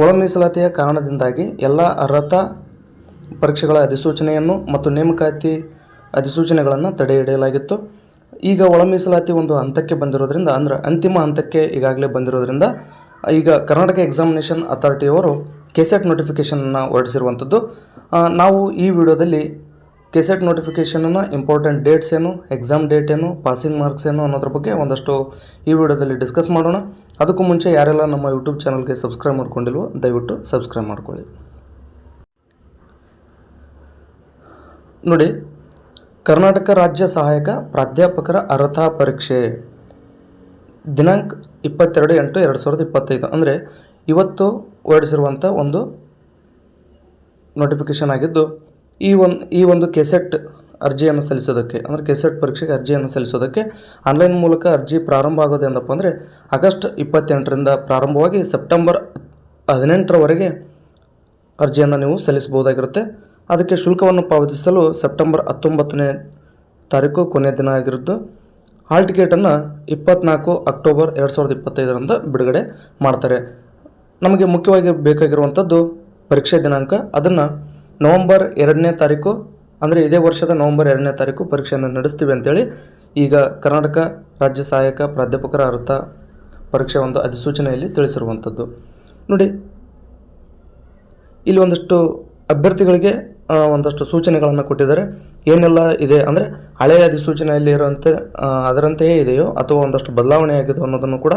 ಒಳ ಮೀಸಲಾತಿಯ ಕಾರಣದಿಂದಾಗಿ ಎಲ್ಲ ಅರ್ಹತಾ ಪರೀಕ್ಷೆಗಳ ಅಧಿಸೂಚನೆಯನ್ನು ಮತ್ತು ನೇಮಕಾತಿ ಅಧಿಸೂಚನೆಗಳನ್ನು ತಡೆ ಹಿಡಿಯಲಾಗಿತ್ತು. ಈಗ ಒಳ ಮೀಸಲಾತಿ ಒಂದು ಹಂತಕ್ಕೆ ಬಂದಿರೋದ್ರಿಂದ, ಅಂದರೆ ಅಂತಿಮ ಹಂತಕ್ಕೆ ಈಗಾಗಲೇ ಬಂದಿರೋದ್ರಿಂದ, ಈಗ ಕರ್ನಾಟಕ ಎಕ್ಸಾಮಿನೇಷನ್ ಅಥಾರಿಟಿಯವರು ಕೆಸೆಟ್ ನೋಟಿಫಿಕೇಷನನ್ನು ಹೊರಡಿಸಿರುವಂಥದ್ದು ನಾವು ಈ ವಿಡಿಯೋದಲ್ಲಿ ಕೆಸೆಟ್ ನೋಟಿಫಿಕೇಷನನ್ನು ಇಂಪಾರ್ಟೆಂಟ್ ಡೇಟ್ಸ್ ಏನು ಎಕ್ಸಾಮ್ ಡೇಟ್ ಏನು ಪಾಸಿಂಗ್ ಮಾರ್ಕ್ಸ್ ಏನು ಅನ್ನೋದ್ರ ಬಗ್ಗೆ ಒಂದಷ್ಟು ಈ ವಿಡಿಯೋದಲ್ಲಿ ಡಿಸ್ಕಸ್ ಮಾಡೋಣ. ಅದಕ್ಕೂ ಮುಂಚೆ ಯಾರೆಲ್ಲ ನಮ್ಮ ಯೂಟ್ಯೂಬ್ ಚಾನಲ್ಗೆ ಸಬ್ಸ್ಕ್ರೈಬ್ ಮಾಡ್ಕೊಂಡಿಲ್ವೋ, ದಯವಿಟ್ಟು ಸಬ್ಸ್ಕ್ರೈಬ್ ಮಾಡ್ಕೊಳ್ಳಿ. ನೋಡಿ, ಕರ್ನಾಟಕ ರಾಜ್ಯ ಸಹಾಯಕ ಪ್ರಾಧ್ಯಾಪಕರ ಅರ್ಹತಾ ಪರೀಕ್ಷೆ. ದಿನಾಂಕ ಇಪ್ಪತ್ತೆರಡು ಎಂಟು ಎರಡು ಸಾವಿರದ ಇಪ್ಪತ್ತೈದು. ಅಂದರೆ ಇವತ್ತು ಹೊರಡಿಸಿರುವಂಥ ಒಂದು ನೋಟಿಫಿಕೇಷನ್ ಆಗಿದ್ದು ಈ ಒಂದು ಈ ಒಂದು ಕೆಸೆಟ್ ಅರ್ಜಿಯನ್ನು ಸಲ್ಲಿಸೋದಕ್ಕೆ, ಅಂದರೆ ಕೆಸೆಟ್ ಪರೀಕ್ಷೆಗೆ ಅರ್ಜಿಯನ್ನು ಸಲ್ಲಿಸೋದಕ್ಕೆ ಆನ್ಲೈನ್ ಮೂಲಕ ಅರ್ಜಿ ಪ್ರಾರಂಭ ಆಗೋದು ಏನಪ್ಪ ಅಂದರೆ ಆಗಸ್ಟ್ ಇಪ್ಪತ್ತೆಂಟರಿಂದ ಪ್ರಾರಂಭವಾಗಿ ಸೆಪ್ಟೆಂಬರ್ ಹದಿನೆಂಟರವರೆಗೆ ಅರ್ಜಿಯನ್ನು ನೀವು ಸಲ್ಲಿಸಬಹುದಾಗಿರುತ್ತೆ. ಅದಕ್ಕೆ ಶುಲ್ಕವನ್ನು ಪಾವತಿಸಲು ಸೆಪ್ಟೆಂಬರ್ ಹತ್ತೊಂಬತ್ತನೇ ತಾರೀಕು ಕೊನೆಯ ದಿನ ಆಗಿರುತ್ತೆ. ಹಾಲ್ ಟಿಕೆಟನ್ನು ಇಪ್ಪತ್ನಾಲ್ಕು ಅಕ್ಟೋಬರ್ ಎರಡು ಸಾವಿರದ ಇಪ್ಪತ್ತೈದರಂದು ಬಿಡುಗಡೆ ಮಾಡ್ತಾರೆ. ನಮಗೆ ಮುಖ್ಯವಾಗಿ ಬೇಕಾಗಿರುವಂಥದ್ದು ಪರೀಕ್ಷೆ ದಿನಾಂಕ, ಅದನ್ನು ನವಂಬರ್ ಎರಡನೇ ತಾರೀಕು, ಅಂದರೆ ಇದೇ ವರ್ಷದ ನವಂಬರ್ ಎರಡನೇ ತಾರೀಕು ಪರೀಕ್ಷೆಯನ್ನು ನಡೆಸ್ತೀವಿ ಅಂತೇಳಿ ಈಗ ಕರ್ನಾಟಕ ರಾಜ್ಯ ಸಹಾಯಕ ಪ್ರಾಧ್ಯಾಪಕರ ಅರ್ಥ ಪರೀಕ್ಷೆ ಒಂದು ಅಧಿಸೂಚನೆಯಲ್ಲಿ ತಿಳಿಸಿರುವಂಥದ್ದು. ನೋಡಿ, ಇಲ್ಲಿ ಒಂದಷ್ಟು ಅಭ್ಯರ್ಥಿಗಳಿಗೆ ಒಂದಷ್ಟು ಸೂಚನೆಗಳನ್ನು ಕೊಟ್ಟಿದ್ದಾರೆ. ಏನೆಲ್ಲ ಇದೆ ಅಂದರೆ ಹಳೆಯ ಅಧಿಸೂಚನೆಯಲ್ಲಿ ಇರುವಂತೆ ಅದರಂತೆಯೇ ಇದೆಯೋ ಅಥವಾ ಒಂದಷ್ಟು ಬದಲಾವಣೆ ಆಗಿದೆ ಅನ್ನೋದನ್ನು ಕೂಡ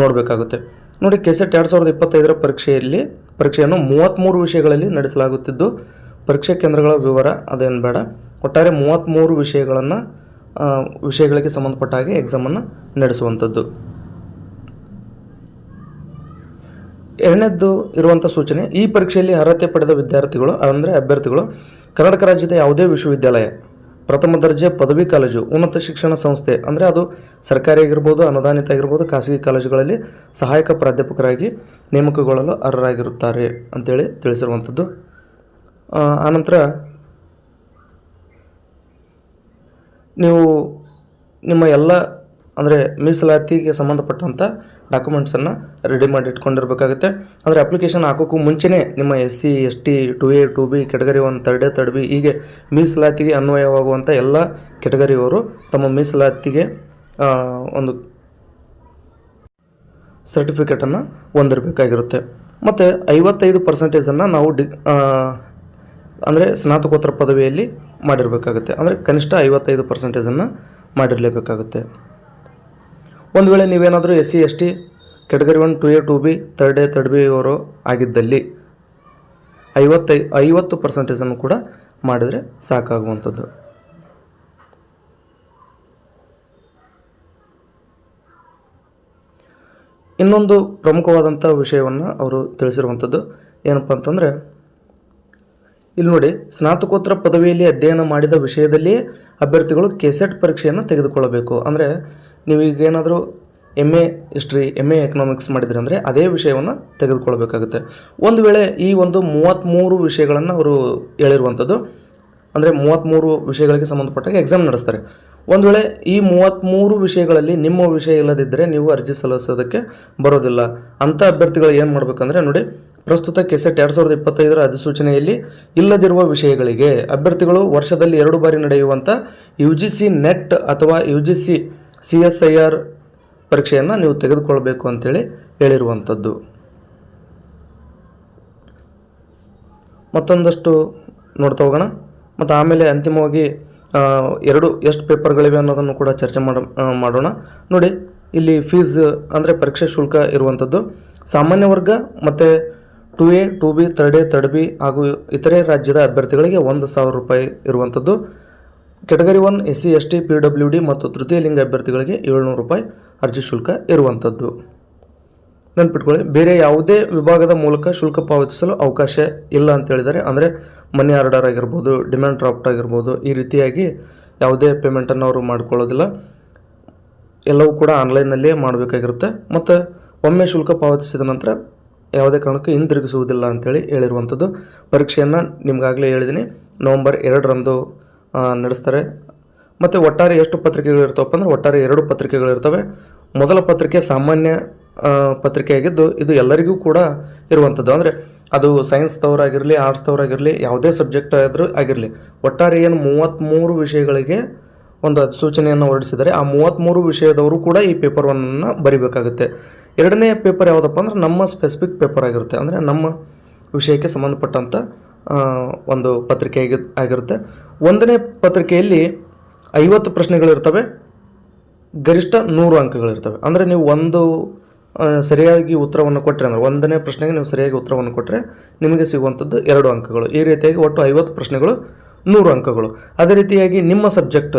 ನೋಡಬೇಕಾಗುತ್ತೆ. ನೋಡಿ, ಕೆಸೆಟ್ ಎರಡು ಸಾವಿರದ ಇಪ್ಪತ್ತೈದರ ಪರೀಕ್ಷೆಯಲ್ಲಿ, ಪರೀಕ್ಷೆಯನ್ನು ಮೂವತ್ತ್ಮೂರು ವಿಷಯಗಳಲ್ಲಿ ನಡೆಸಲಾಗುತ್ತಿದ್ದು, ಪರೀಕ್ಷಾ ಕೇಂದ್ರಗಳ ವಿವರ ಅದೇನು ಬೇಡ. ಒಟ್ಟಾರೆ ಮೂವತ್ತ್ಮೂರು ವಿಷಯಗಳನ್ನು ವಿಷಯಗಳಿಗೆ ಸಂಬಂಧಪಟ್ಟ ಹಾಗೆ ಎಕ್ಸಾಮನ್ನು ನಡೆಸುವಂಥದ್ದು. ಎರಡನೇದ್ದು ಇರುವಂಥ ಸೂಚನೆ, ಈ ಪರೀಕ್ಷೆಯಲ್ಲಿ ಅರ್ಹತೆ ಪಡೆದ ವಿದ್ಯಾರ್ಥಿಗಳು, ಅಂದರೆ ಅಭ್ಯರ್ಥಿಗಳು, ಕರ್ನಾಟಕ ರಾಜ್ಯದ ಯಾವುದೇ ವಿಶ್ವವಿದ್ಯಾಲಯ ಪ್ರಥಮ ದರ್ಜೆ ಪದವಿ ಕಾಲೇಜು, ಉನ್ನತ ಶಿಕ್ಷಣ ಸಂಸ್ಥೆ ಅಂದರೆ ಅದು ಸರ್ಕಾರಿ ಆಗಿರ್ಬೋದು ಅನುದಾನಿತ ಆಗಿರ್ಬೋದು ಖಾಸಗಿ ಕಾಲೇಜುಗಳಲ್ಲಿ ಸಹಾಯಕ ಪ್ರಾಧ್ಯಾಪಕರಾಗಿ ನೇಮಕಗೊಳ್ಳಲು ಅರ್ಹರಾಗಿರುತ್ತಾರೆ ಅಂತೇಳಿ ತಿಳಿಸಿರುವಂಥದ್ದು. ಆನಂತರ ನೀವು ನಿಮ್ಮ ಎಲ್ಲ ಅಂದರೆ ಮೀಸಲಾತಿಗೆ ಸಂಬಂಧಪಟ್ಟಂಥ ಡಾಕ್ಯುಮೆಂಟ್ಸನ್ನು ರೆಡಿ ಮಾಡಿ ಇಟ್ಕೊಂಡಿರ್ಬೇಕಾಗುತ್ತೆ. ಅಂದರೆ ಅಪ್ಲಿಕೇಶನ್ ಹಾಕೋಕ್ಕೂ ಮುಂಚೆನೇ ನಿಮ್ಮ S C S T two A two B category one third A third B ಹೀಗೆ ಮೀಸಲಾತಿಗೆ ಅನ್ವಯವಾಗುವಂಥ ಎಲ್ಲ ಕೆಟಗರಿಯವರು ತಮ್ಮ ಮೀಸಲಾತಿಗೆ ಒಂದು ಸರ್ಟಿಫಿಕೇಟನ್ನು ಹೊಂದಿರಬೇಕಾಗಿರುತ್ತೆ. ಮತ್ತು ಐವತ್ತೈದು ಪರ್ಸೆಂಟೇಜನ್ನು ನಾವು ಡಿ ಅಂದರೆ ಸ್ನಾತಕೋತ್ತರ ಪದವಿಯಲ್ಲಿ ಮಾಡಿರಬೇಕಾಗುತ್ತೆ. ಅಂದರೆ ಕನಿಷ್ಠ ಐವತ್ತೈದು ಪರ್ಸೆಂಟೇಜನ್ನು ಮಾಡಿರಲೇಬೇಕಾಗುತ್ತೆ. ಒಂದು ವೇಳೆ ನೀವೇನಾದರೂ S C, S T category one, two A, two B third A third B ಅವರು ಆಗಿದ್ದಲ್ಲಿ ಐವತ್ತೈ, ಐವತ್ತು ಪರ್ಸೆಂಟೇಜನ್ನು ಕೂಡ ಮಾಡಿದರೆ ಸಾಕಾಗುವಂಥದ್ದು. ಇನ್ನೊಂದು ಪ್ರಮುಖವಾದಂಥ ವಿಷಯವನ್ನು ಅವರು ತಿಳಿಸಿರುವಂಥದ್ದು ಏನಪ್ಪ ಅಂತಂದರೆ, ಇಲ್ಲಿ ನೋಡಿ, ಸ್ನಾತಕೋತ್ತರ ಪದವಿಯಲ್ಲಿ ಅಧ್ಯಯನ ಮಾಡಿದ ವಿಷಯದಲ್ಲಿಯೇ ಅಭ್ಯರ್ಥಿಗಳು ಕೆಸೆಟ್ ಪರೀಕ್ಷೆಯನ್ನು ತೆಗೆದುಕೊಳ್ಳಬೇಕು. ಅಂದರೆ ನೀವೀಗೇನಾದರೂ M A history M A economics ಮಾಡಿದ್ರಿ ಅಂದರೆ ಅದೇ ವಿಷಯವನ್ನು ತೆಗೆದುಕೊಳ್ಬೇಕಾಗುತ್ತೆ. ಒಂದು ವೇಳೆ ಈ ಒಂದು ಮೂವತ್ತ್ಮೂರು ವಿಷಯಗಳನ್ನು ಅವರು ಹೇಳಿರುವಂಥದ್ದು, ಅಂದರೆ ಮೂವತ್ತ್ಮೂರು ವಿಷಯಗಳಿಗೆ ಸಂಬಂಧಪಟ್ಟಾಗ ಎಕ್ಸಾಮ್ ನಡೆಸ್ತಾರೆ. ಒಂದು ವೇಳೆ ಈ ಮೂವತ್ತ್ಮೂರು ವಿಷಯಗಳಲ್ಲಿ ನಿಮ್ಮ ವಿಷಯ ಇಲ್ಲದಿದ್ದರೆ ನೀವು ಅರ್ಜಿ ಸಲ್ಲಿಸೋದಕ್ಕೆ ಬರೋದಿಲ್ಲ. ಅಂಥ ಅಭ್ಯರ್ಥಿಗಳು ಏನು ಮಾಡಬೇಕಂದ್ರೆ, ನೋಡಿ, ಪ್ರಸ್ತುತ ಕೆಸೆಟ್ ಎರಡು ಸಾವಿರದ ಇಪ್ಪತ್ತೈದರ ಅಧಿಸೂಚನೆಯಲ್ಲಿ ಇಲ್ಲದಿರುವ ವಿಷಯಗಳಿಗೆ ಅಭ್ಯರ್ಥಿಗಳು ವರ್ಷದಲ್ಲಿ ಎರಡು ಬಾರಿ ನಡೆಯುವಂಥ ಯು ಜಿ ಸಿ ನೆಟ್ ಅಥವಾ U G C C S I R ಪರೀಕ್ಷೆಯನ್ನು ನೀವು ತೆಗೆದುಕೊಳ್ಬೇಕು ಅಂತೇಳಿ ಹೇಳಿರುವಂಥದ್ದು. ಮತ್ತೊಂದಷ್ಟು ನೋಡ್ತಾ ಹೋಗೋಣ. ಮತ್ತು ಆಮೇಲೆ ಅಂತಿಮವಾಗಿ ಎರಡು ಎಷ್ಟು ಪೇಪರ್ಗಳಿವೆ ಅನ್ನೋದನ್ನು ಕೂಡ ಚರ್ಚೆ ಮಾಡ ಮಾಡೋಣ. ನೋಡಿ, ಇಲ್ಲಿ ಫೀಸ್ ಅಂದರೆ ಪರೀಕ್ಷೆ ಶುಲ್ಕ ಇರುವಂಥದ್ದು. ಸಾಮಾನ್ಯ ವರ್ಗ ಮತ್ತು two A, two B third A third B ಹಾಗೂ ಇತರೆ ರಾಜ್ಯದ ಅಭ್ಯರ್ಥಿಗಳಿಗೆ ಒಂದು ಸಾವಿರ ರೂಪಾಯಿ ಇರುವಂಥದ್ದು. Category one, S C, S T, P W D ಮತ್ತು ತೃತೀಯ ಲಿಂಗ ಅಭ್ಯರ್ಥಿಗಳಿಗೆ ಏಳ್ನೂರು ರೂಪಾಯಿ ಅರ್ಜಿ ಶುಲ್ಕ ಇರುವಂಥದ್ದು. ನೆನ್ಪಿಟ್ಕೊಳ್ಳಿ, ಬೇರೆ ಯಾವುದೇ ವಿಭಾಗದ ಮೂಲಕ ಶುಲ್ಕ ಪಾವತಿಸಲು ಅವಕಾಶ ಇಲ್ಲ ಅಂತ ಹೇಳಿದರೆ, ಅಂದರೆ ಮನಿ ಆರ್ಡರ್ ಆಗಿರ್ಬೋದು, ಡಿಮ್ಯಾಂಡ್ ಡ್ರಾಫ್ಟ್ ಆಗಿರ್ಬೋದು, ಈ ರೀತಿಯಾಗಿ ಯಾವುದೇ ಪೇಮೆಂಟನ್ನು ಅವರು ಮಾಡಿಕೊಳ್ಳೋದಿಲ್ಲ. ಎಲ್ಲವೂ ಕೂಡ ಆನ್ಲೈನ್ನಲ್ಲಿಯೇ ಮಾಡಬೇಕಾಗಿರುತ್ತೆ. ಮತ್ತು ಒಮ್ಮೆ ಶುಲ್ಕ ಪಾವತಿಸಿದ ನಂತರ ಯಾವುದೇ ಕಾರಣಕ್ಕೂ ಹಿಂದಿರುಗಿಸುವುದಿಲ್ಲ ಅಂತೇಳಿ ಹೇಳಿರುವಂಥದ್ದು. ಪರೀಕ್ಷೆಯನ್ನು ನಿಮಗಾಗಲೇ ಹೇಳಿದ್ದೀನಿ. ನವಂಬರ್ ಎರಡರಂದು ನಡೆಸ್ತಾರೆ. ಮತ್ತು ಒಟ್ಟಾರೆ ಎಷ್ಟು ಪತ್ರಿಕೆಗಳು ಇರ್ತವಪ್ಪ ಅಂದರೆ ಒಟ್ಟಾರೆ ಎರಡು ಪತ್ರಿಕೆಗಳಿರ್ತವೆ ಮೊದಲ ಪತ್ರಿಕೆ ಸಾಮಾನ್ಯ ಪತ್ರಿಕೆ ಪತ್ರಿಕೆಯಾಗಿದ್ದು ಇದು ಎಲ್ಲರಿಗೂ ಕೂಡ ಇರುವಂಥದ್ದು ಅಂದರೆ ಅದು ಸೈನ್ಸ್ದವರಾಗಿರಲಿ ಆರ್ಟ್ಸ್ದವರಾಗಿರಲಿ ಯಾವುದೇ ಸಬ್ಜೆಕ್ಟ್ ಆದರೂ ಆಗಿರಲಿ. ಒಟ್ಟಾರೆ ಏನು ಮೂವತ್ತ್ಮೂರು ವಿಷಯಗಳಿಗೆ ಒಂದು ಅಧಿಸೂಚನೆಯನ್ನು ಹೊರಡಿಸಿದರೆ ಆ ಮೂವತ್ತ್ಮೂರು ವಿಷಯದವರು ಕೂಡ ಈ ಪೇಪರ್ ಬರಿಬೇಕಾಗುತ್ತೆ. ಎರಡನೇ ಪೇಪರ್ ಯಾವುದಪ್ಪ ಅಂದ್ರೆ ನಮ್ಮ ಸ್ಪೆಸಿಫಿಕ್ ಪೇಪರ್ ಆಗಿರುತ್ತೆ. ಅಂದರೆ ನಮ್ಮ ವಿಷಯಕ್ಕೆ ಸಂಬಂಧಪಟ್ಟಂಥ ಒಂದು ಪತ್ರಿಕೆ ಆಗಿ ಆಗಿರುತ್ತೆ. ಒಂದನೇ ಪತ್ರಿಕೆಯಲ್ಲಿ ಐವತ್ತು ಪ್ರಶ್ನೆಗಳಿರ್ತವೆ, ಗರಿಷ್ಠ ನೂರು ಅಂಕಗಳಿರ್ತವೆ. ಅಂದರೆ ನೀವು ಒಂದು ಸರಿಯಾಗಿ ಉತ್ತರವನ್ನು ಕೊಟ್ಟರೆ ಅಂದರೆ, ಒಂದನೇ ಪ್ರಶ್ನೆಗೆ ನೀವು ಸರಿಯಾಗಿ ಉತ್ತರವನ್ನು ಕೊಟ್ಟರೆ ನಿಮಗೆ ಸಿಗುವಂಥದ್ದು ಎರಡು ಅಂಕಗಳು. ಈ ರೀತಿಯಾಗಿ ಒಟ್ಟು ಐವತ್ತು ಪ್ರಶ್ನೆಗಳು, ನೂರು ಅಂಕಗಳು. ಅದೇ ರೀತಿಯಾಗಿ ನಿಮ್ಮ ಸಬ್ಜೆಕ್ಟ್,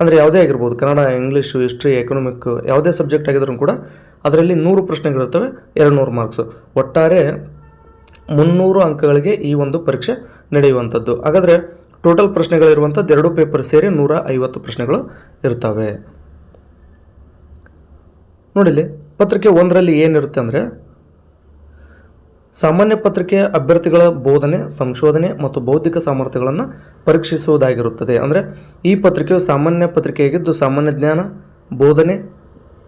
ಅಂದರೆ ಯಾವುದೇ ಆಗಿರ್ಬೋದು, ಕನ್ನಡ, ಇಂಗ್ಲೀಷು, ಹಿಸ್ಟ್ರಿ, ಎಕನಾಮಿಕ್, ಯಾವುದೇ ಸಬ್ಜೆಕ್ಟ್ ಆಗಿದ್ರೂ ಕೂಡ, ಅದರಲ್ಲಿ ನೂರು ಪ್ರಶ್ನೆಗಳಿರ್ತವೆ, ಎರಡು ನೂರು ಮಾರ್ಕ್ಸು. ಒಟ್ಟಾರೆ ಮುನ್ನೂರು ಅಂಕಗಳಿಗೆ ಈ ಒಂದು ಪರೀಕ್ಷೆ ನಡೆಯುವಂಥದ್ದು. ಹಾಗಾದರೆ ಟೋಟಲ್ ಪ್ರಶ್ನೆಗಳಿರುವಂಥದ್ದು ಎರಡು ಪೇಪರ್ ಸೇರಿ ನೂರ ಐವತ್ತು ಪ್ರಶ್ನೆಗಳು ಇರ್ತವೆ. ನೋಡಿಲಿ ಪತ್ರಿಕೆ ಒಂದರಲ್ಲಿ ಏನಿರುತ್ತೆ ಅಂದರೆ, ಸಾಮಾನ್ಯ ಪತ್ರಿಕೆಯ ಅಭ್ಯರ್ಥಿಗಳ ಬೋಧನೆ, ಸಂಶೋಧನೆ ಮತ್ತು ಬೌದ್ಧಿಕ ಸಾಮರ್ಥ್ಯಗಳನ್ನು ಪರೀಕ್ಷಿಸುವುದಾಗಿರುತ್ತದೆ. ಅಂದರೆ, ಈ ಪತ್ರಿಕೆಯು ಸಾಮಾನ್ಯ ಪತ್ರಿಕೆಯಾಗಿದ್ದು ಸಾಮಾನ್ಯ ಜ್ಞಾನ, ಬೋಧನೆ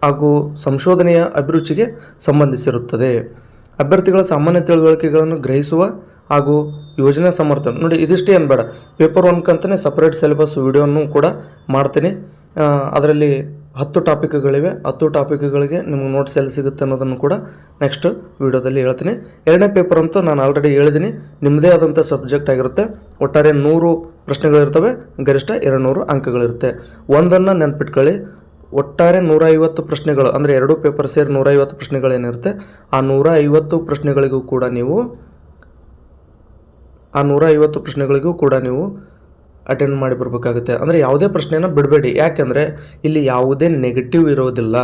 ಹಾಗೂ ಸಂಶೋಧನೆಯ ಅಭಿರುಚಿಗೆ ಸಂಬಂಧಿಸಿರುತ್ತದೆ. ಅಭ್ಯರ್ಥಿಗಳ ಸಾಮಾನ್ಯ ತಿಳುವಳಿಕೆಗಳನ್ನು ಗ್ರಹಿಸುವ ಹಾಗೂ ಯೋಜನಾ ಸಮರ್ಥನೆ. ನೋಡಿ, ಇದಿಷ್ಟೇ ಅನ್ಬೇಡ ಬೇಡ. ಪೇಪರ್ ಒನ್ಕಂತಲೇ ಸಪ್ರೇಟ್ ಸಿಲೆಬಸ್ ವಿಡಿಯೋನು ಕೂಡ ಮಾಡ್ತೀನಿ. ಅದರಲ್ಲಿ ಹತ್ತು ಟಾಪಿಕ್ಗಳಿವೆ ಹತ್ತು ಟಾಪಿಕ್ಗಳಿಗೆ ನಿಮ್ಗೆ ನೋಟ್ಸ್ ಎಲ್ಲಿ ಸಿಗುತ್ತೆ ಅನ್ನೋದನ್ನು ಕೂಡ ನೆಕ್ಸ್ಟ್ ವಿಡಿಯೋದಲ್ಲಿ ಹೇಳ್ತೀನಿ. ಎರಡನೇ ಪೇಪರ್ ಅಂತೂ ನಾನು ಆಲ್ರೆಡಿ ಹೇಳಿದ್ದೀನಿ ನಿಮ್ಮದೇ ಆದಂಥ ಸಬ್ಜೆಕ್ಟ್ ಆಗಿರುತ್ತೆ. ಒಟ್ಟಾರೆ ನೂರು ಪ್ರಶ್ನೆಗಳಿರ್ತವೆ. ಗರಿಷ್ಠ ಎರಡು ನೂರು ಅಂಕಗಳಿರುತ್ತೆ. ಒಂದನ್ನು ನೆನ್ಪಿಟ್ಕೊಳ್ಳಿ. ಒಟ್ಟಾರೆ ನೂರ ಐವತ್ತು ಪ್ರಶ್ನೆಗಳು, ಅಂದರೆ ಎರಡು ಪೇಪರ್ ಸೇರಿ ನೂರ ಐವತ್ತು ಪ್ರಶ್ನೆಗಳೇನಿರುತ್ತೆ ಆ ನೂರ ಐವತ್ತು ಪ್ರಶ್ನೆಗಳಿಗೂ ಕೂಡ ನೀವು, ಆ ನೂರ ಐವತ್ತು ಪ್ರಶ್ನೆಗಳಿಗೂ ಕೂಡ ನೀವು ಅಟೆಂಡ್ ಮಾಡಿ ಬರಬೇಕಾಗುತ್ತೆ. ಅಂದರೆ ಯಾವುದೇ ಪ್ರಶ್ನೆಯನ್ನು ಬಿಡಬೇಡಿ. ಯಾಕೆಂದರೆ ಇಲ್ಲಿ ಯಾವುದೇ ನೆಗೆಟಿವ್ ಇರೋದಿಲ್ಲ.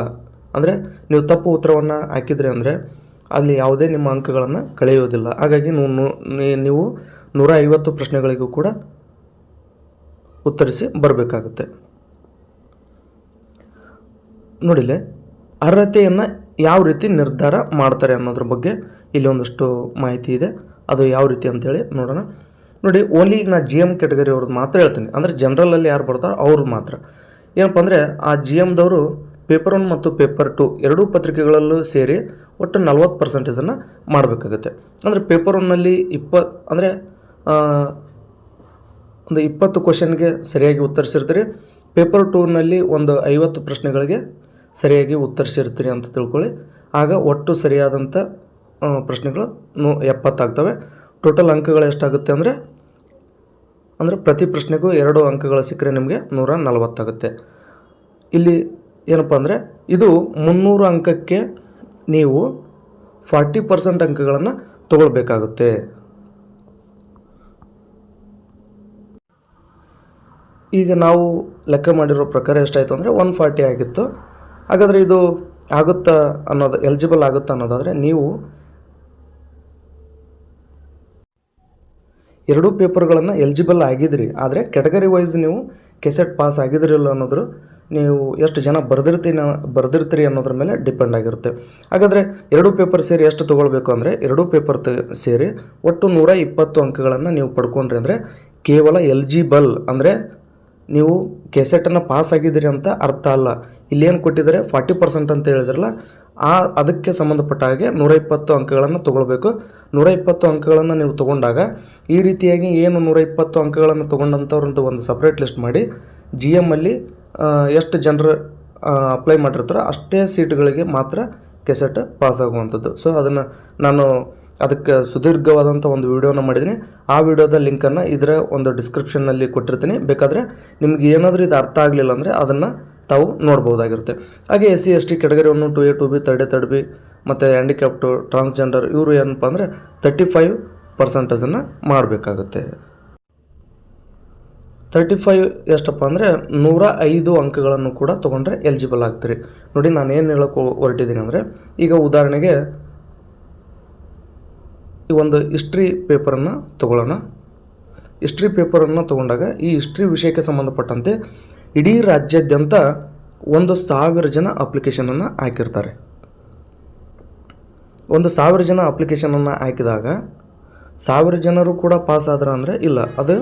ಅಂದರೆ ನೀವು ತಪ್ಪು ಉತ್ತರವನ್ನು ಹಾಕಿದರೆ ಅಂದರೆ ಅಲ್ಲಿ ಯಾವುದೇ ನಿಮ್ಮ ಅಂಕಗಳನ್ನು ಕಳೆಯೋದಿಲ್ಲ. ಹಾಗಾಗಿ ನೀವು ನೂರ ಐವತ್ತು ಪ್ರಶ್ನೆಗಳಿಗೂ ಕೂಡ ಉತ್ತರಿಸಿ ಬರಬೇಕಾಗುತ್ತೆ. ನೋಡಿಲೆ ಅರ್ಹತೆಯನ್ನು ಯಾವ ರೀತಿ ನಿರ್ಧಾರ ಮಾಡ್ತಾರೆ ಅನ್ನೋದ್ರ ಬಗ್ಗೆ ಇಲ್ಲಿ ಒಂದಷ್ಟು ಮಾಹಿತಿ ಇದೆ. ಅದು ಯಾವ ರೀತಿ ಅಂತೇಳಿ ನೋಡೋಣ. ನೋಡಿ ಓನ್ಲಿ ಈಗ ನಾ ಜಿ ಎಂ ಕೆಟಗರಿ ಅವ್ರದ್ದು ಮಾತ್ರ ಹೇಳ್ತೀನಿ. ಅಂದರೆ ಜನರಲಲ್ಲಿ ಯಾರು ಬರ್ತಾರೋ ಅವ್ರು ಮಾತ್ರ. ಏನಪ್ಪ ಅಂದರೆ, ಆ ಜಿ ಎಮ್ದವರು ಪೇಪರ್ ಒನ್ ಮತ್ತು ಪೇಪರ್ ಟು ಎರಡೂ ಪತ್ರಿಕೆಗಳಲ್ಲೂ ಸೇರಿ ಒಟ್ಟು ನಲ್ವತ್ತು ಪರ್ಸೆಂಟೇಜನ್ನು ಮಾಡಬೇಕಾಗುತ್ತೆ. ಅಂದರೆ ಪೇಪರ್ ಒನ್ನಲ್ಲಿ ಇಪ್ಪತ್ತು ಅಂದರೆ ಒಂದು ಇಪ್ಪತ್ತು ಕ್ವಶನ್ಗೆ ಸರಿಯಾಗಿ ಉತ್ತರಿಸಿರ್ತೀರಿ. ಪೇಪರ್ ಟೂನಲ್ಲಿ ಒಂದು ಐವತ್ತು ಪ್ರಶ್ನೆಗಳಿಗೆ ಸರಿಯಾಗಿ ಉತ್ತರಿಸಿರ್ತೀರಿ ಅಂತ ತಿಳ್ಕೊಳ್ಳಿ. ಆಗ ಒಟ್ಟು ಸರಿಯಾದಂಥ ಪ್ರಶ್ನೆಗಳು ನೂ ಎಪ್ಪತ್ತಾಗ್ತವೆ. ಟೋಟಲ್ ಅಂಕಗಳು ಎಷ್ಟಾಗುತ್ತೆ ಅಂದರೆ ಅಂದರೆ ಪ್ರತಿ ಪ್ರಶ್ನೆಗೂ ಎರಡು ಅಂಕಗಳು ಸಿಕ್ಕರೆ ನಿಮಗೆ ನೂರ ನಲವತ್ತಾಗುತ್ತೆ. ಇಲ್ಲಿ ಏನಪ್ಪ ಅಂದರೆ, ಇದು ಮುನ್ನೂರು ಅಂಕಕ್ಕೆ ನೀವು ಫಾರ್ಟಿ ಪರ್ಸೆಂಟ್ ಅಂಕಗಳನ್ನು ತಗೊಳ್ಬೇಕಾಗುತ್ತೆ. ಈಗ ನಾವು ಲೆಕ್ಕ ಮಾಡಿರೋ ಪ್ರಕಾರ ಎಷ್ಟಾಯಿತು ಅಂದರೆ ಒನ್ ಫಾರ್ಟಿ ಆಗಿತ್ತು. ಹಾಗಾದರೆ ಇದು ಆಗುತ್ತಾ ಅನ್ನೋದು ಎಲಿಜಿಬಲ್ ಆಗುತ್ತಾ ಅನ್ನೋದಾದರೆ ನೀವು ಎರಡೂ ಪೇಪರ್ಗಳನ್ನು ಎಲಿಜಿಬಲ್ ಆಗಿದ್ರಿ, ಆದರೆ ಕೆಟಗರಿ ವೈಸ್ ನೀವು ಕೆಸೆಟ್ ಪಾಸ್ ಆಗಿದ್ರಿಲ್ಲ ಅನ್ನೋದ್ರ ನೀವು ಎಷ್ಟು ಜನ ಬರೆದಿರ್ತೀನಿ, ಬರೆದಿರ್ತೀರಿ ಅನ್ನೋದ್ರ ಮೇಲೆ ಡಿಪೆಂಡ್ ಆಗಿರುತ್ತೆ. ಹಾಗಾದರೆ ಎರಡೂ ಪೇಪರ್ ಸೇರಿ ಎಷ್ಟು ತೊಗೊಳ್ಬೇಕು ಅಂದರೆ ಎರಡೂ ಪೇಪರ್ ತ, ಸೇರಿ ಒಟ್ಟು ನೂರ ಇಪ್ಪತ್ತು ಅಂಕಗಳನ್ನು ನೀವು ಪಡ್ಕೊಂಡ್ರಿ ಅಂದರೆ ಕೇವಲ ಎಲಿಜಿಬಲ್ ಅಂದರೆ ನೀವು ಕೆಸೆಟನ್ನು ಪಾಸ್ ಆಗಿದ್ದೀರಿ ಅಂತ ಅರ್ಥ ಅಲ್ಲ. ಇಲ್ಲೇನು ಕೊಟ್ಟಿದ್ದಾರೆ? ಫಾರ್ಟಿ ಪರ್ಸೆಂಟ್ ಅಂತ ಹೇಳಿದ್ರಲ್ಲ, ಆ, ಅದಕ್ಕೆ ಸಂಬಂಧಪಟ್ಟ ಹಾಗೆ ನೂರ ಇಪ್ಪತ್ತು ಅಂಕಗಳನ್ನು ತೊಗೊಳ್ಬೇಕು. ನೂರ ಇಪ್ಪತ್ತು ಅಂಕಗಳನ್ನು ನೀವು ತೊಗೊಂಡಾಗ ಈ ರೀತಿಯಾಗಿ ಏನು ನೂರ ಇಪ್ಪತ್ತು ಅಂಕಗಳನ್ನು ತೊಗೊಂಡಂಥವ್ರಂತ ಒಂದು ಸಪ್ರೇಟ್ ಲಿಸ್ಟ್ ಮಾಡಿ ಜಿ ಎಮ್ಮಲ್ಲಿ ಎಷ್ಟು ಜನರು ಅಪ್ಲೈ ಮಾಡಿರ್ತಾರೋ ಅಷ್ಟೇ ಸೀಟ್ಗಳಿಗೆ ಮಾತ್ರ ಕೆಸೆಟ್ ಪಾಸ್ ಆಗುವಂಥದ್ದು. ಸೊ ಅದನ್ನು ನಾನು ಅದಕ್ಕೆ ಸುದೀರ್ಘವಾದಂಥ ಒಂದು ವಿಡಿಯೋನ ಮಾಡಿದ್ದೀನಿ. ಆ ವಿಡಿಯೋದ ಲಿಂಕನ್ನು ಇದರ ಒಂದು ಡಿಸ್ಕ್ರಿಪ್ಷನ್ನಲ್ಲಿ ಕೊಟ್ಟಿರ್ತೀನಿ. ಬೇಕಾದರೆ ನಿಮ್ಗೆ ಏನಾದರೂ ಇದು ಅರ್ಥ ಆಗಲಿಲ್ಲ ಅಂದರೆ ಅದನ್ನು ತಾವು ನೋಡ್ಬೋದಾಗಿರುತ್ತೆ. ಹಾಗೆ S C, S T, category two A, two B third A third B ಮತ್ತು ಹ್ಯಾಂಡಿಕ್ಯಾಪ್ಟು ಟ್ರಾನ್ಸ್ಜೆಂಡರ್ ಇವರು ಏನಪ್ಪ ಅಂದರೆ ತರ್ಟಿ ಫೈವ್ ಪರ್ಸೆಂಟೇಜನ್ನು ಮಾಡಬೇಕಾಗುತ್ತೆ. ತರ್ಟಿ ಫೈವ್ ಎಷ್ಟಪ್ಪ ಅಂದರೆ ನೂರ ಐದು ಅಂಕಗಳನ್ನು ಕೂಡ ತೊಗೊಂಡ್ರೆ ಎಲಿಜಿಬಲ್ ಆಗ್ತೀರಿ. ನೋಡಿ ನಾನು ಏನು ಹೇಳೋಕೆ ಹೊರಟಿದ್ದೀನಿ ಅಂದರೆ ಈಗ ಉದಾಹರಣೆಗೆ ಈ ಒಂದು ಹಿಸ್ಟ್ರಿ ಪೇಪರನ್ನು ತಗೊಳ್ಳೋಣ. ಹಿಸ್ಟ್ರಿ ಪೇಪರನ್ನು ತಗೊಂಡಾಗ ಈ ಹಿಸ್ಟ್ರಿ ವಿಷಯಕ್ಕೆ ಸಂಬಂಧಪಟ್ಟಂತೆ ಇಡೀ ರಾಜ್ಯಾದ್ಯಂತ ಒಂದು ಸಾವಿರ ಜನ ಅಪ್ಲಿಕೇಶನನ್ನು ಹಾಕಿರ್ತಾರೆ. ಒಂದು ಸಾವಿರ ಜನ ಅಪ್ಲಿಕೇಶನನ್ನು ಹಾಕಿದಾಗ ಸಾವಿರ ಜನರು ಕೂಡ ಪಾಸ್ ಆದ್ರೆ ಅಂದರೆ ಇಲ್ಲ, ಅದು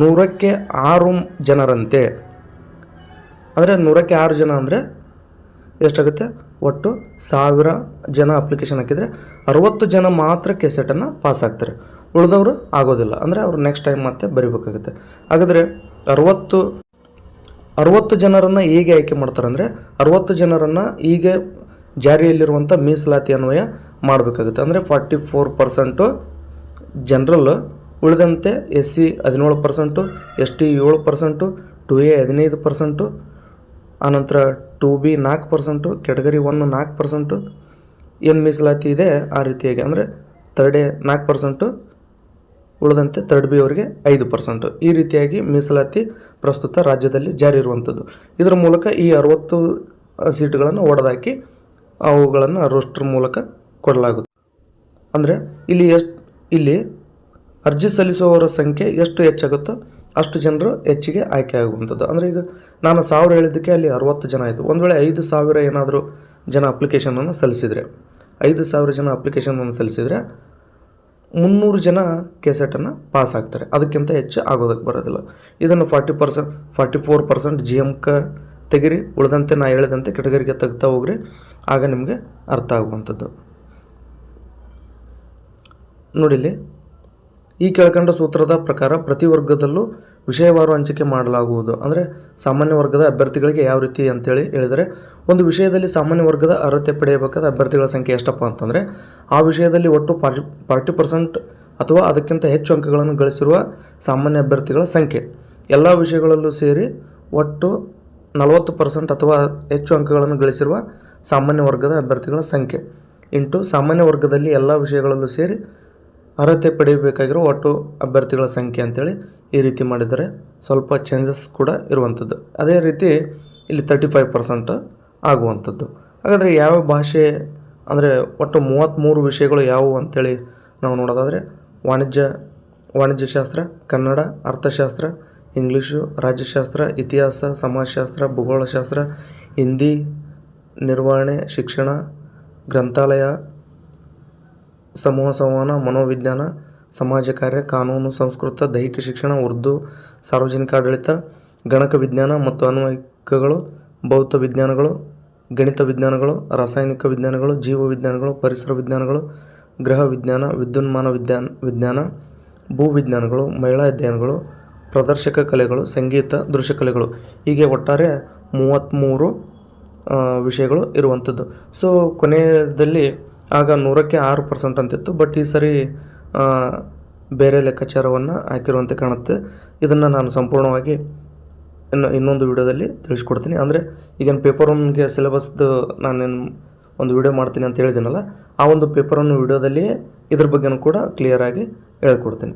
ನೂರಕ್ಕೆ ಆರು ಜನರಂತೆ. ಅಂದರೆ ನೂರಕ್ಕೆ ಆರು ಜನ ಅಂದರೆ ಎಷ್ಟಾಗುತ್ತೆ? ಒಟ್ಟು ಸಾವಿರ ಜನ ಅಪ್ಲಿಕೇಶನ್ ಹಾಕಿದರೆ ಅರವತ್ತು ಜನ ಮಾತ್ರ ಕೆಸೆಟನ್ನು ಪಾಸ್ ಆಗ್ತಾರೆ. ಉಳಿದವರು ಆಗೋದಿಲ್ಲ. ಅಂದರೆ ಅವರು ನೆಕ್ಸ್ಟ್ ಟೈಮ್ ಮತ್ತೆ ಬರಿಬೇಕಾಗುತ್ತೆ. ಹಾಗಾದರೆ ಅರವತ್ತು ಅರವತ್ತು ಜನರನ್ನು ಹೇಗೆ ಆಯ್ಕೆ ಮಾಡ್ತಾರೆ ಅಂದರೆ ಅರವತ್ತು ಜನರನ್ನು ಈಗ ಜಾರಿಯಲ್ಲಿರುವಂಥ ಮೀಸಲಾತಿ ಅನ್ವಯ ಮಾಡಬೇಕಾಗುತ್ತೆ. ಅಂದರೆ ಫಾರ್ಟಿ ಫೋರ್ ಪರ್ಸೆಂಟು ಜನರಲ್ ಉಳಿದಂತೆ ಎಸ್ ಸಿ ಹದಿನೇಳು ಪರ್ಸೆಂಟು ಎಸ್ ಟಿ ಏಳು ಪರ್ಸೆಂಟು ಟು ಎ ಹದಿನೈದು ಪರ್ಸೆಂಟು ಆನಂತರ ಟು ಬಿ ನಾಲ್ಕು ಪರ್ಸೆಂಟು ಕೆಟಗರಿ ಒನ್ ನಾಲ್ಕು ಪರ್ಸೆಂಟು ಏನು ಮೀಸಲಾತಿ ಇದೆ ಆ ರೀತಿಯಾಗಿ. ಅಂದರೆ ತರ್ಡ್ ಎ ನಾಲ್ಕು ಪರ್ಸೆಂಟು, ಉಳಿದಂತೆ ತರ್ಡ್ ಬಿ ಅವರಿಗೆ ಐದು ಪರ್ಸೆಂಟು. ಈ ರೀತಿಯಾಗಿ ಮೀಸಲಾತಿ ಪ್ರಸ್ತುತ ರಾಜ್ಯದಲ್ಲಿ ಜಾರಿ ಇರುವಂಥದ್ದು. ಇದರ ಮೂಲಕ ಈ ಅರವತ್ತು ಸೀಟುಗಳನ್ನು ಒಡೆದಾಕಿ ಅವುಗಳನ್ನು ರೋಸ್ಟರ್ ಮೂಲಕ ಕೊಡಲಾಗುತ್ತೆ ಅಂದರೆ ಇಲ್ಲಿ ಎಷ್ಟು ಇಲ್ಲಿ ಅರ್ಜಿ ಸಲ್ಲಿಸುವವರ ಸಂಖ್ಯೆ ಎಷ್ಟು ಹೆಚ್ಚಾಗುತ್ತೋ ಅಷ್ಟು ಜನರು ಹೆಚ್ಚಿಗೆ ಆಯ್ಕೆ ಆಗುವಂಥದ್ದು. ಅಂದರೆ ಈಗ ನಾನು ಸಾವಿರ ಹೇಳಿದ್ದಕ್ಕೆ ಅಲ್ಲಿ ಅರವತ್ತು ಜನ ಆಯಿತು. ಒಂದು ವೇಳೆ ಐದು ಸಾವಿರ ಏನಾದರೂ ಜನ ಅಪ್ಲಿಕೇಶನನ್ನು ಸಲ್ಲಿಸಿದರೆ, ಐದು ಸಾವಿರ ಜನ ಅಪ್ಲಿಕೇಶನನ್ನು ಸಲ್ಲಿಸಿದರೆ ಮುನ್ನೂರು ಜನ ಕೆಸೆಟನ್ನು ಪಾಸ್ ಆಗ್ತಾರೆ. ಅದಕ್ಕಿಂತ ಹೆಚ್ಚು ಆಗೋದಕ್ಕೆ ಬರೋದಿಲ್ಲ. ಇದನ್ನು forty percent forty four percent G M ಕ ತೆಗಿರಿ, ಉಳಿದಂತೆ ನಾ ಹೇಳಿದಂತೆ ಕೆಟಗರಿಗೆ ತೆಗ್ತಾ ಹೋಗ್ರಿ, ಆಗ ನಿಮಗೆ ಅರ್ಥ ಆಗುವಂಥದ್ದು. ನೋಡಿಲ್ಲಿ ಈ ಕೆಳಕಂಡ ಸೂತ್ರದ ಪ್ರಕಾರ ಪ್ರತಿ ವರ್ಗದಲ್ಲೂ ವಿಷಯವಾರು ಹಂಚಿಕೆ ಮಾಡಲಾಗುವುದು. ಅಂದರೆ ಸಾಮಾನ್ಯ ವರ್ಗದ ಅಭ್ಯರ್ಥಿಗಳಿಗೆ ಯಾವ ರೀತಿ ಅಂತೇಳಿ ಹೇಳಿದರೆ, ಒಂದು ವಿಷಯದಲ್ಲಿ ಸಾಮಾನ್ಯ ವರ್ಗದ ಅರ್ಹತೆ ಪಡೆಯಬೇಕಾದ ಅಭ್ಯರ್ಥಿಗಳ ಸಂಖ್ಯೆ ಎಷ್ಟಪ್ಪ ಅಂತಂದರೆ, ಆ ವಿಷಯದಲ್ಲಿ ಒಟ್ಟು ಫಾರ್ಟಿ ಫಾರ್ಟಿ ಪರ್ಸೆಂಟ್ ಅಥವಾ ಅದಕ್ಕಿಂತ ಹೆಚ್ಚು ಅಂಕಗಳನ್ನು ಗಳಿಸಿರುವ ಸಾಮಾನ್ಯ ಅಭ್ಯರ್ಥಿಗಳ ಸಂಖ್ಯೆ. ಎಲ್ಲ ವಿಷಯಗಳಲ್ಲೂ ಸೇರಿ ಒಟ್ಟು ನಲವತ್ತು ಪರ್ಸೆಂಟ್ ಅಥವಾ ಹೆಚ್ಚು ಅಂಕಗಳನ್ನು ಗಳಿಸಿರುವ ಸಾಮಾನ್ಯ ವರ್ಗದ ಅಭ್ಯರ್ಥಿಗಳ ಸಂಖ್ಯೆ. ಇಂಟು ಸಾಮಾನ್ಯ ವರ್ಗದಲ್ಲಿ ಎಲ್ಲ ವಿಷಯಗಳಲ್ಲೂ ಸೇರಿ ಅರ್ಹತೆ ಪಡೆಯಬೇಕಾಗಿರೋ ಒಟ್ಟು ಅಭ್ಯರ್ಥಿಗಳ ಸಂಖ್ಯೆ ಅಂತೇಳಿ ಈ ರೀತಿ ಮಾಡಿದರೆ ಸ್ವಲ್ಪ ಚೇಂಜಸ್ ಕೂಡ ಇರುವಂಥದ್ದು. ಅದೇ ರೀತಿ ಇಲ್ಲಿ ತರ್ಟಿ ಫೈವ್ ಪರ್ಸೆಂಟ್ ಆಗುವಂಥದ್ದು. ಹಾಗಾದರೆ ಯಾವ ಭಾಷೆ ಅಂದರೆ ಒಟ್ಟು ಮೂವತ್ತ್ಮೂರು ವಿಷಯಗಳು ಯಾವುವು ಅಂತೇಳಿ ನಾವು ನೋಡೋದಾದರೆ ವಾಣಿಜ್ಯ, ವಾಣಿಜ್ಯಶಾಸ್ತ್ರ, ಕನ್ನಡ, ಅರ್ಥಶಾಸ್ತ್ರ ಇಂಗ್ಲೀಷು ರಾಜ್ಯಶಾಸ್ತ್ರ, ಇತಿಹಾಸ, ಸಮಾಜಶಾಸ್ತ್ರ, ಭೂಗೋಳಶಾಸ್ತ್ರ, ಹಿಂದಿ, ನಿರ್ವಹಣೆ, ಶಿಕ್ಷಣ, ಗ್ರಂಥಾಲಯ ಸಮೂಹ ಸಂವಹನ ಮನೋವಿಜ್ಞಾನ, ಸಮಾಜ ಕಾರ್ಯ, ಕಾನೂನು, ಸಂಸ್ಕೃತ, ದೈಹಿಕ ಶಿಕ್ಷಣ, ಉರ್ದು, ಸಾರ್ವಜನಿಕ ಆಡಳಿತ, ಗಣಕ ವಿಜ್ಞಾನ ಮತ್ತು ಅನ್ವಯಿಕಗಳು, ಭೌತ ವಿಜ್ಞಾನಗಳು, ಗಣಿತ ವಿಜ್ಞಾನಗಳು, ರಾಸಾಯನಿಕ ವಿಜ್ಞಾನಗಳು, ಜೀವ ವಿಜ್ಞಾನಗಳು, ಪರಿಸರ ವಿಜ್ಞಾನಗಳು, ಗ್ರಹ ವಿಜ್ಞಾನ, ವಿದ್ಯುನ್ಮಾನ ವಿಜ್ಞಾನ ವಿಜ್ಞಾನ ಭೂವಿಜ್ಞಾನಗಳು ಮಹಿಳಾ ಅಧ್ಯಯನಗಳು, ಪ್ರದರ್ಶಕ ಕಲೆಗಳು, ಸಂಗೀತ, ದೃಶ್ಯ ಕಲೆಗಳು. ಹೀಗೆ ಒಟ್ಟಾರೆ ಮೂವತ್ತ್ಮೂರು ವಿಷಯಗಳು ಇರುವಂಥದ್ದು. ಸೊ ಕೊನೆಯದಲ್ಲಿ ಆಗ ನೂರಕ್ಕೆ ಆರು ಪರ್ಸೆಂಟ್ ಅಂತಿತ್ತು. ಬಟ್ ಈ ಸರಿ ಬೇರೆ ಲೆಕ್ಕಾಚಾರವನ್ನು ಹಾಕಿರುವಂತೆ ಕಾಣುತ್ತೆ. ಇದನ್ನು ನಾನು ಸಂಪೂರ್ಣವಾಗಿ ಇನ್ನು, ಇನ್ನೊಂದು ವಿಡಿಯೋದಲ್ಲಿ ತಿಳಿಸ್ಕೊಡ್ತೀನಿ. ಅಂದರೆ ಈಗೇನು ಪೇಪರ್ ಒನ್ಗೆ ಸಿಲೆಬಸ್ದು ನಾನೇನು ಒಂದು ವಿಡಿಯೋ ಮಾಡ್ತೀನಿ ಅಂತ ಹೇಳಿದ್ದೀನಲ್ಲ ಆ ಒಂದು ಪೇಪರ್ ಒನ್ ವಿಡಿಯೋದಲ್ಲಿಯೇ ಇದ್ರ ಬಗ್ಗೆನೂ ಕೂಡ ಕ್ಲಿಯರಾಗಿ ಹೇಳ್ಕೊಡ್ತೀನಿ.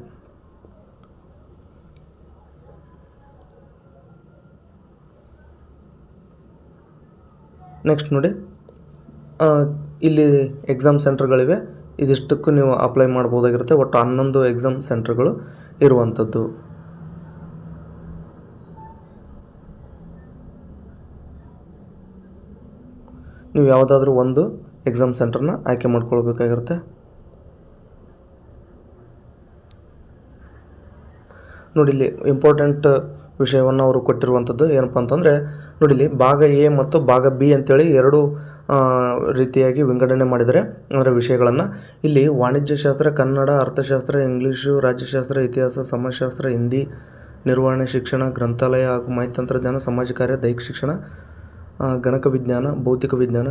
ನೆಕ್ಸ್ಟ್ ನೋಡಿ ಇಲ್ಲಿ ಎಕ್ಸಾಮ್ ಸೆಂಟರ್ಗಳಿವೆ ಇದಿಷ್ಟಕ್ಕೂ ನೀವು ಅಪ್ಲೈ ಮಾಡ್ಬೋದಾಗಿರುತ್ತೆ. ಒಟ್ಟು ಹನ್ನೊಂದು ಎಕ್ಸಾಮ್ ಸೆಂಟರ್ಗಳು ಇರುವಂಥದ್ದು. ನೀವು ಯಾವುದಾದ್ರೂ ಒಂದು ಎಕ್ಸಾಮ್ ಸೆಂಟರ್ನ ಆಯ್ಕೆ ಮಾಡ್ಕೊಳ್ಬೇಕಾಗಿರುತ್ತೆ. ನೋಡಿ, ಇಲ್ಲಿ ಇಂಪಾರ್ಟೆಂಟ್ ವಿಷಯವನ್ನು ಅವರು ಕೊಟ್ಟಿರುವಂಥದ್ದು ಏನಪ್ಪ ಅಂತಂದರೆ ನೋಡಿ ಇಲ್ಲಿ ಭಾಗ ಎ ಮತ್ತು ಭಾಗ ಬಿ ಅಂತೇಳಿ ಎರಡು ರೀತಿಯಾಗಿ ವಿಂಗಡಣೆ ಮಾಡಿದ್ದಾರೆ ಅಂದರೆ ವಿಷಯಗಳನ್ನು. ಇಲ್ಲಿ ವಾಣಿಜ್ಯಶಾಸ್ತ್ರ, ಕನ್ನಡ, ಅರ್ಥಶಾಸ್ತ್ರ, ಇಂಗ್ಲೀಷು, ರಾಜ್ಯಶಾಸ್ತ್ರ, ಇತಿಹಾಸ, ಸಮಾಜಶಾಸ್ತ್ರ, ಹಿಂದಿ, ನಿರ್ವಹಣೆ, ಶಿಕ್ಷಣ, ಗ್ರಂಥಾಲಯ ಹಾಗೂ ಮಾಹಿತಿ ತಂತ್ರಜ್ಞಾನ, ಸಮಾಜ ಕಾರ್ಯ, ದೈಹಿಕ ಶಿಕ್ಷಣ ಗಣಕ ವಿಜ್ಞಾನ, ಭೌತಿಕ ವಿಜ್ಞಾನ,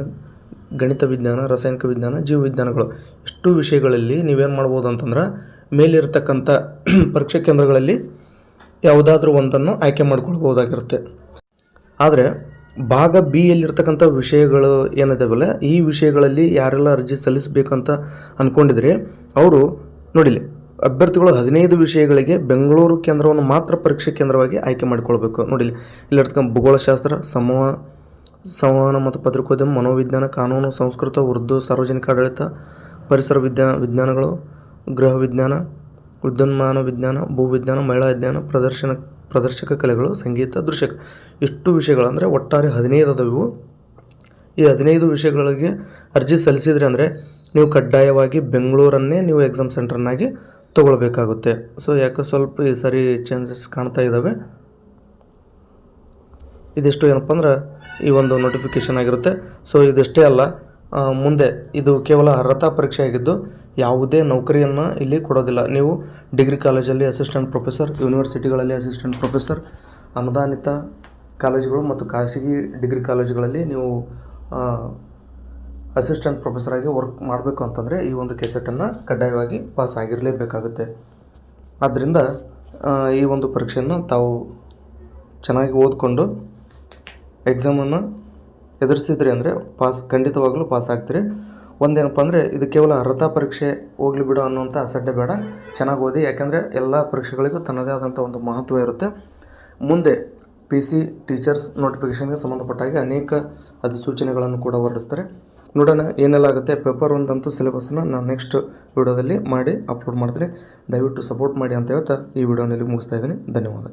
ಗಣಿತ ವಿಜ್ಞಾನ, ರಾಸಾಯನಿಕ ವಿಜ್ಞಾನ, ಜೀವ ವಿಜ್ಞಾನಗಳು. ಇಷ್ಟು ವಿಷಯಗಳಲ್ಲಿ ನೀವೇನು ಮಾಡ್ಬೋದು ಅಂತಂದ್ರೆ ಮೇಲಿರ್ತಕ್ಕಂಥ ಪರೀಕ್ಷಾ ಕೇಂದ್ರಗಳಲ್ಲಿ ಯಾವುದಾದ್ರೂ ಒಂದನ್ನು ಆಯ್ಕೆ ಮಾಡ್ಕೊಳ್ಬೋದಾಗಿರುತ್ತೆ ಆದರೆ, ಭಾಗ ಬಿ ಯಲ್ಲಿರ್ತಕ್ಕಂಥ ವಿಷಯಗಳು ಏನಿದಾವಲ್ಲ, ಈ ವಿಷಯಗಳಲ್ಲಿ ಯಾರೆಲ್ಲ ಅರ್ಜಿ ಸಲ್ಲಿಸಬೇಕಂತ ಅಂದ್ಕೊಂಡಿದ್ರೆ ಅವರು ನೋಡಿಲಿ, ಅಭ್ಯರ್ಥಿಗಳು ಹದಿನೈದು ವಿಷಯಗಳಿಗೆ ಬೆಂಗಳೂರು ಕೇಂದ್ರವನ್ನು ಮಾತ್ರ ಪರೀಕ್ಷಾ ಕೇಂದ್ರವಾಗಿ ಆಯ್ಕೆ ಮಾಡಿಕೊಳ್ಬೇಕು. ನೋಡಿಲಿ, ಇಲ್ಲಿರ್ತಕ್ಕಂಥ ಭೂಗೋಳಶಾಸ್ತ್ರ ಸಮೂಹ ಸಂವಹನ ಮತ್ತು ಪತ್ರಿಕೋದ್ಯಮ, ಮನೋವಿಜ್ಞಾನ, ಕಾನೂನು, ಸಂಸ್ಕೃತ, ಉರ್ದು, ಸಾರ್ವಜನಿಕ ಆಡಳಿತ, ಪರಿಸರ ವಿಜ್ಞಾನ ವಿಜ್ಞಾನಗಳು, ಗೃಹ ವಿಜ್ಞಾನ ವಿದ್ಯುನ್ಮಾನ ವಿಜ್ಞಾನ, ಭೂವಿಜ್ಞಾನ, ಮಹಿಳಾ ವಿಜ್ಞಾನ, ಪ್ರದರ್ಶನ, ಪ್ರದರ್ಶಕ ಕಲೆಗಳು, ಸಂಗೀತ, ದೃಶ್ಯಕ. ಇಷ್ಟು ವಿಷಯಗಳು ಅಂದರೆ ಒಟ್ಟಾರೆ ಹದಿನೈದು ಅದಾವು ಈ ಹದಿನೈದು ವಿಷಯಗಳಿಗೆ ಅರ್ಜಿ ಸಲ್ಲಿಸಿದ್ರೆ ಅಂದರೆ ನೀವು ಕಡ್ಡಾಯವಾಗಿ ಬೆಂಗಳೂರನ್ನೇ ನೀವು ಎಕ್ಸಾಮ್ ಸೆಂಟರ್ನಾಗಿ ತೊಗೊಳ್ಬೇಕಾಗುತ್ತೆ. ಸೊ ಯಾಕೆ ಸ್ವಲ್ಪ ಈ ಸರಿ ಚೇಂಜಸ್ ಕಾಣ್ತಾ ಇದ್ದಾವೆ ಇದಿಷ್ಟು ಏನಪ್ಪ ಅಂದ್ರೆ ಈ ಒಂದು ನೋಟಿಫಿಕೇಷನ್ ಆಗಿರುತ್ತೆ. ಸೊ ಇದಿಷ್ಟೇ ಅಲ್ಲ ಮುಂದೆ ಇದು ಕೇವಲ ಅರ್ಹತಾ ಪರೀಕ್ಷೆ ಆಗಿದ್ದು ಯಾವುದೇ ನೌಕರಿಯನ್ನು ಇಲ್ಲಿ ಕೊಡೋದಿಲ್ಲ. ನೀವು ಡಿಗ್ರಿ ಕಾಲೇಜಲ್ಲಿ ಅಸಿಸ್ಟೆಂಟ್ ಪ್ರೊಫೆಸರ್, ಯೂನಿವರ್ಸಿಟಿಗಳಲ್ಲಿ ಅಸಿಸ್ಟೆಂಟ್ ಪ್ರೊಫೆಸರ್, ಅನುದಾನಿತ ಕಾಲೇಜುಗಳು ಮತ್ತು ಖಾಸಗಿ ಡಿಗ್ರಿ ಕಾಲೇಜುಗಳಲ್ಲಿ ನೀವು ಅಸಿಸ್ಟೆಂಟ್ ಪ್ರೊಫೆಸರಾಗಿ ವರ್ಕ್ ಮಾಡಬೇಕು ಅಂತಂದರೆ ಈ ಒಂದು ಕೆಸೆಟನ್ನು ಕಡ್ಡಾಯವಾಗಿ ಪಾಸ್ ಆಗಿರಲೇಬೇಕಾಗುತ್ತೆ. ಆದ್ದರಿಂದ ಈ ಒಂದು ಪರೀಕ್ಷೆಯನ್ನು ತಾವು ಚೆನ್ನಾಗಿ ಓದಿಕೊಂಡು ಎಕ್ಸಾಮನ್ನು ಎದುರಿಸಿದ್ರಿ ಅಂದರೆ ಪಾಸ್, ಖಂಡಿತವಾಗಲೂ ಪಾಸ್ ಆಗ್ತೀರಿ. ಒಂದೇನಪ್ಪ ಅಂದರೆ ಇದು ಕೇವಲ ಅರ್ಹತಾ ಪರೀಕ್ಷೆ ಹೋಗ್ಲಿ ಬಿಡು ಅನ್ನುವಂಥ ಅಸಡ್ಡೆ ಬೇಡ, ಚೆನ್ನಾಗಿ ಓದಿ, ಯಾಕೆಂದರೆ ಎಲ್ಲ ಪರೀಕ್ಷೆಗಳಿಗೂ ತನ್ನದೇ ಆದಂಥ ಒಂದು ಮಹತ್ವ ಇರುತ್ತೆ. ಮುಂದೆ ಪಿ ಸಿ ಟೀಚರ್ಸ್ ನೋಟಿಫಿಕೇಷನ್ಗೆ ಸಂಬಂಧಪಟ್ಟಾಗಿ ಅನೇಕ ಅಧಿಸೂಚನೆಗಳನ್ನು ಕೂಡ ಹೊರಡಿಸ್ತಾರೆ. ನೋಡೋಣ ಏನೆಲ್ಲ ಆಗುತ್ತೆ. ಪೇಪರ್ ಒಂದಂತೂ ಸಿಲೆಬಸ್ನ ನಾನು ನೆಕ್ಸ್ಟ್ ವಿಡಿಯೋದಲ್ಲಿ ಮಾಡಿ ಅಪ್ಲೋಡ್ ಮಾಡ್ತೀನಿ. ದಯವಿಟ್ಟು ಸಪೋರ್ಟ್ ಮಾಡಿ ಅಂತ ಹೇಳ್ತಾ ಈ ವಿಡಿಯೋನಲ್ಲಿ ಮುಗಿಸ್ತಾ ಇದ್ದೀನಿ. ಧನ್ಯವಾದ.